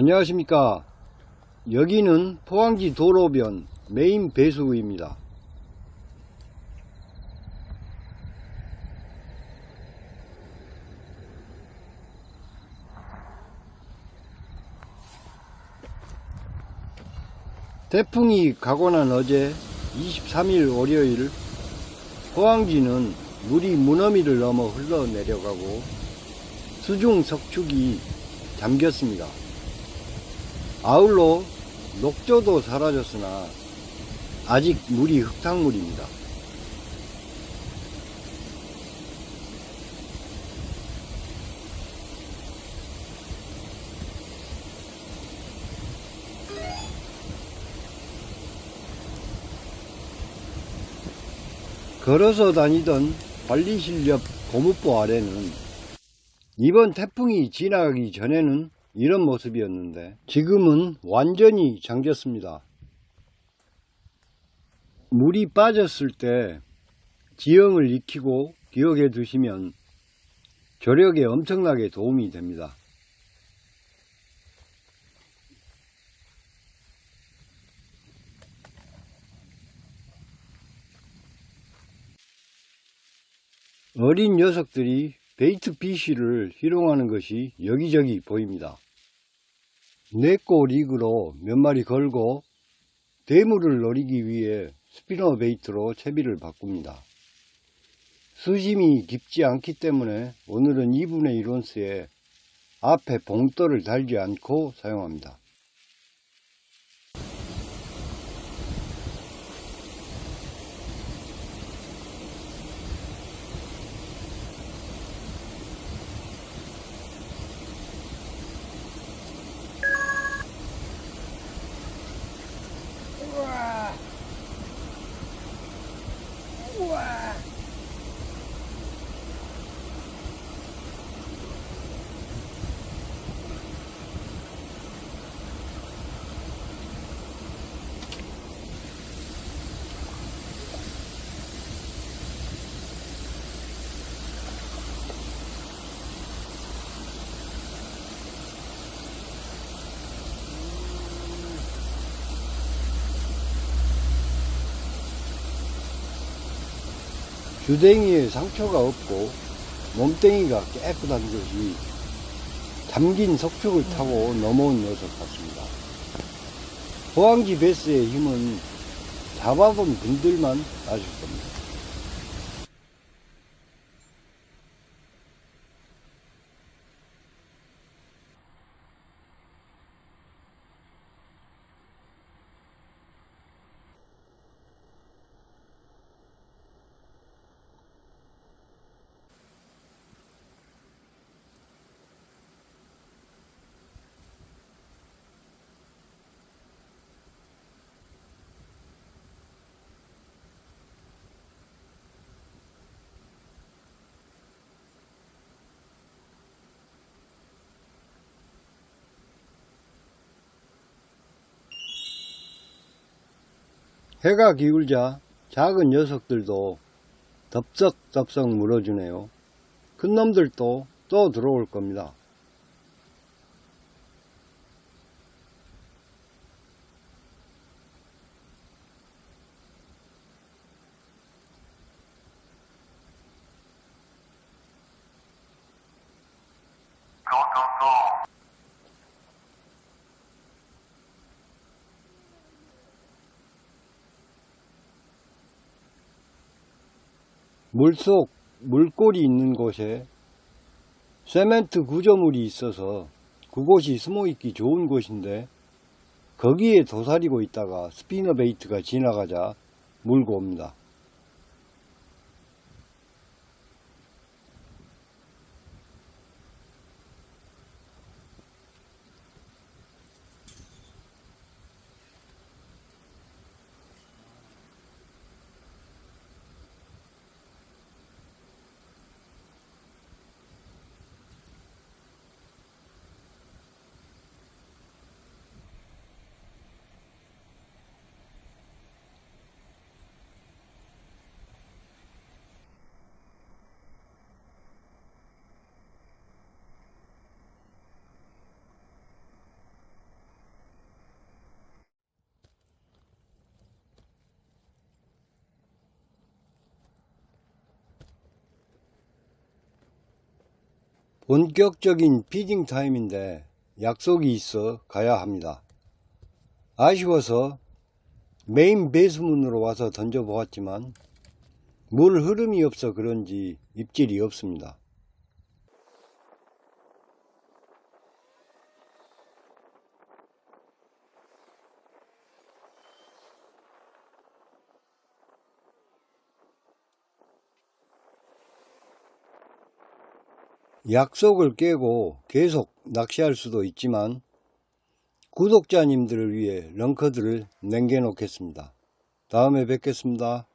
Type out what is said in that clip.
안녕하십니까. 여기는 포항지 도로변 메인 배수구입니다. 태풍이 가고 난 어제 23일 월요일 포항지는 물이 문어미를 넘어 흘러내려가고 수중 석축이 잠겼습니다. 아울러 녹조도 사라졌으나 아직 물이 흙탕물입니다. 걸어서 다니던 관리실 옆 고무보 아래는 이번 태풍이 지나가기 전에는 이런 모습이었는데 지금은 완전히 잠겼습니다. 물이 빠졌을 때 지형을 익히고 기억해 두시면 조력에 엄청나게 도움이 됩니다. 어린 녀석들이 베이트 피쉬를 희롱하는 것이 여기저기 보입니다. 네꼬 리그로 몇 마리 걸고 대물을 노리기 위해 스피너 베이트로 채비를 바꿉니다. 수심이 깊지 않기 때문에 오늘은 2분의 1온스에 앞에 봉돌을 달지 않고 사용합니다. 우! 주댕이에 상처가 없고 몸뚱이가 깨끗한 것이 잠긴 석축을 타고 넘어온 녀석 같습니다. 호황지 베스의 힘은 잡아본 분들만 아실 겁니다. 해가 기울자 작은 녀석들도 덥석덥석 물어주네요. 큰 놈들도 또 들어올 겁니다. 물속 물골이 있는 곳에 세멘트 구조물이 있어서 그곳이 숨어 있기 좋은 곳인데 거기에 도사리고 있다가 스피너 베이트가 지나가자 물고 옵니다. 본격적인 피딩 타임인데 약속이 있어 가야 합니다. 아쉬워서 메인 베이스문으로 와서 던져보았지만 물 흐름이 없어 그런지 입질이 없습니다. 약속을 깨고 계속 낚시할 수도 있지만 구독자님들을 위해 런커들을 남겨놓겠습니다. 다음에 뵙겠습니다.